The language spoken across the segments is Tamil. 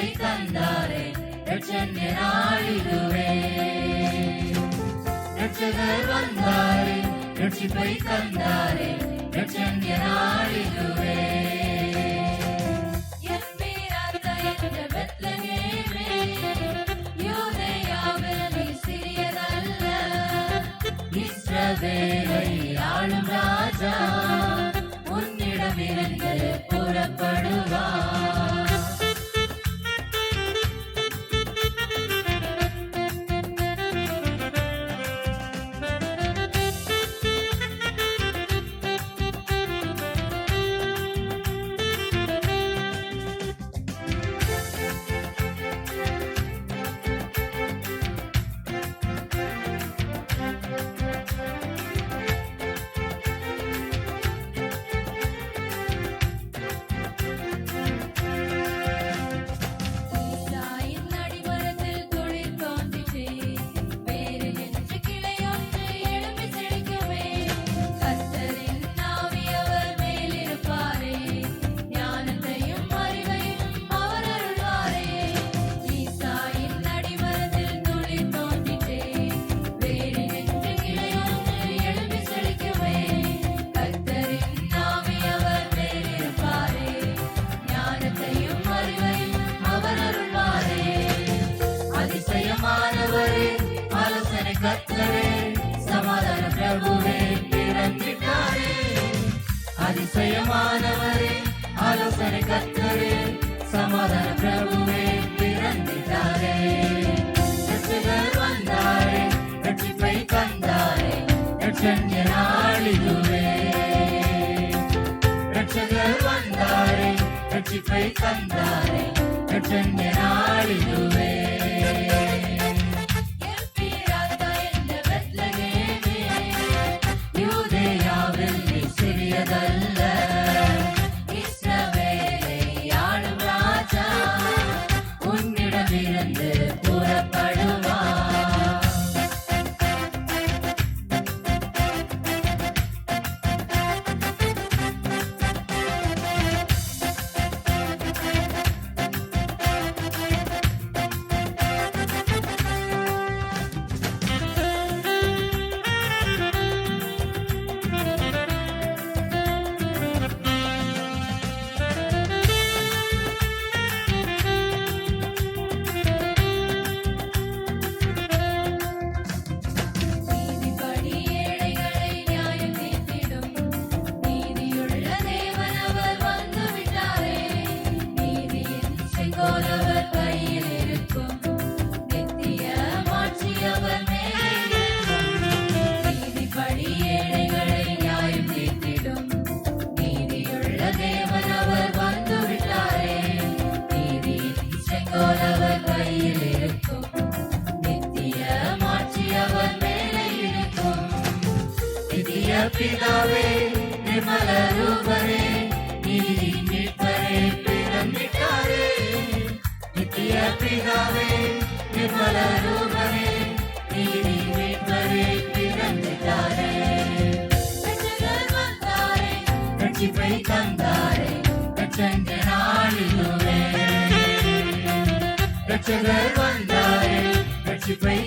வழி தந்தாரே ரட்சன்ய நாளிதுவே. ரட்சகர் வந்தாரே ரட்சிப்பை தந்தாரே ரட்சன்ய நாளிதுவே. இஸ்ரவேலை ஆளும் ராஜா. நற்சிகை தந்தாரே கற்றன் நாளிதுவே பிதாவே விமல ரூபரே நீதி மீட்பரே பிறந்திட்டாரே நித்திய பிதாவே விமல ரூபரே நீதி மீட்பரே பிறந்திட்டாரே ரட்சிப்பை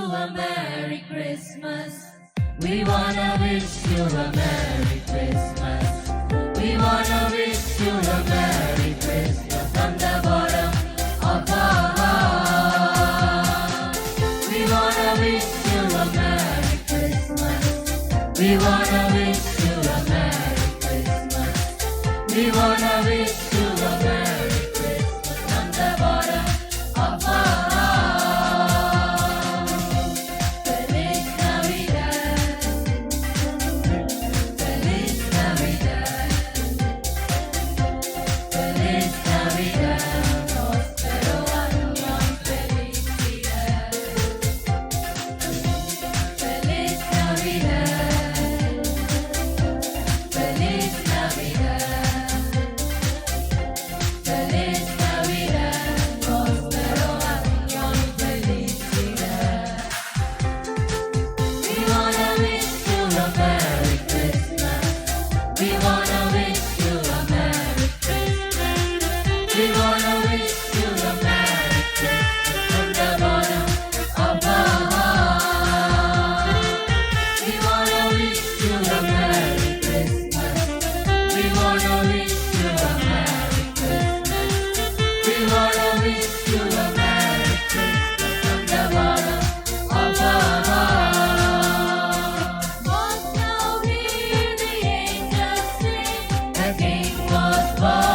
you a Merry Christmas. We wanna wish you a Merry Christmas. We wanna wish you a Merry Christmas from the bottom of our heart. We wanna wish you a Merry Christmas. We wanna wish you a Merry Christmas. We wanna wish Whoa.